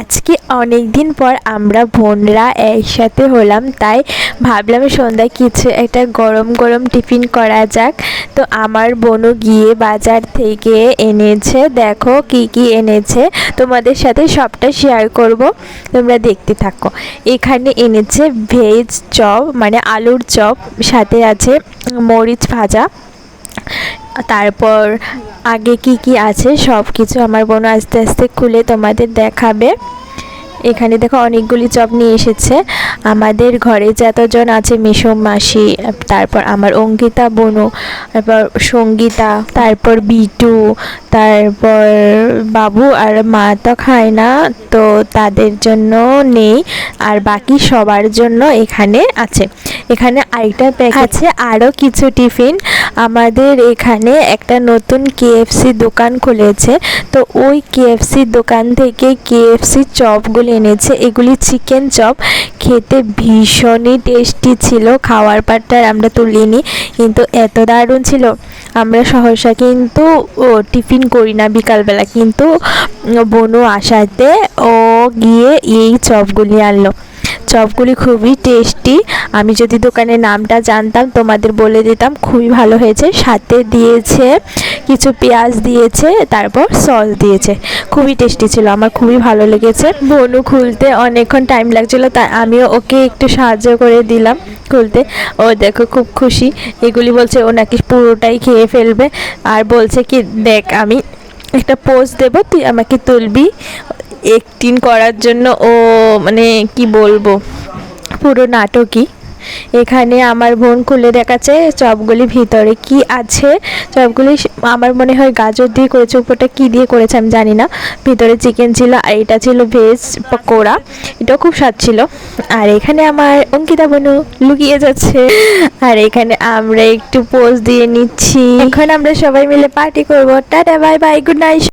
আজকে অনেক দিন পর আমরা বোনরা একসাথে হলাম, তাই ভাবলাম সন্ধ্যায় কিছু একটা গরম গরম টিফিন করা যাক। তো আমার বোনও গিয়ে বাজার থেকে এনেছে। দেখো কি কি এনেছে। তোমাদের সাথে সবটা শেয়ার করব। তোমরা দেখতে থাকো। এখানে এনেছে ভেজ চপ মানে আলুর চপ, সাথে আছে মরিচ ভাজা। তারপর আগে কি কি আছে সব কিছু আমার বোন আস্তে আস্তে খুলে তোমাদের দেখাবে। এখানে দেখো অনেকগুলি চপ নিয়ে এসেছে। আমাদের ঘরে যতজন আছে মিশম মাসি তারপর আমার অঙ্কিতা বনু তারপর সঙ্গীতা তারপর বিটু তারপর বাবু আর মা তো খায় না তো তাদের জন্য নেই। আর বাকি সবার জন্য এখানে আছে। এখানে আরেকটা প্যাক আছে আরও কিছু টিফিন। আমাদের এখানে একটা নতুন কেএফসি দোকান খুলেছে। তো ওই কেএফসি দোকান থেকে কেএফসি চপগুলি এনেছে। এগুলি চিকেন চপ। খেতে ভীষণই টেস্টি ছিল। খাওয়ার পারটা আমরা তুলিনি, কিন্তু এত দারুণ ছিল। আমরা সহসা কিন্তু ও টিফিন করি না বিকালবেলা। কিন্তু বনু আসাতে ও গিয়ে এই চপগুলি আনলো। চপগুলি খুবই টেস্টি। আমি যদি দোকানের নামটা জানতাম, তোমাদের বলে দিতাম, খুবই ভালো হয়েছে। সাথে দিয়েছে কিছু পেঁয়াজ দিয়েছে, তারপর সস দিয়েছে। খুবই টেস্টি ছিল, আমার খুবই ভালো লেগেছে। বনু খুলতে অনেকক্ষণ টাইম লাগছিল, তাই আমিও ওকে একটু সাহায্য করে দিলাম খুলতে। ও দেখো, খুব খুশি। এগুলি বলছে ও নাকি পুরোটাই খেয়ে ফেলবে। আর বলছে কি, দেখ, আমি একটা পোজ দেবো, তুই আমাকে তুলবি। একটিং করার জন্য ও মানে কি বলব, পুরো নাটকই। এখানে আমার বোন খুলে দেখাচ্ছে চপগুলি ভিতরে কি আছে। চপগুলি আমার মনে হয় গাজর দিয়ে করেছে, উপরটা কি দিয়ে করেছে আমি জানি না। ভিতরে চিকেন ছিল আর এটা ছিল ভেজ পকোড়া এটাও খুব স্বাদ ছিল। আর এখানে আমার অঙ্কিতা বনু লুকিয়ে যাচ্ছে। আর এখানে আমরা একটু পোজ দিয়ে নিচ্ছি। এখন আমরা সবাই মিলে পার্টি করব। Tata bye bye good night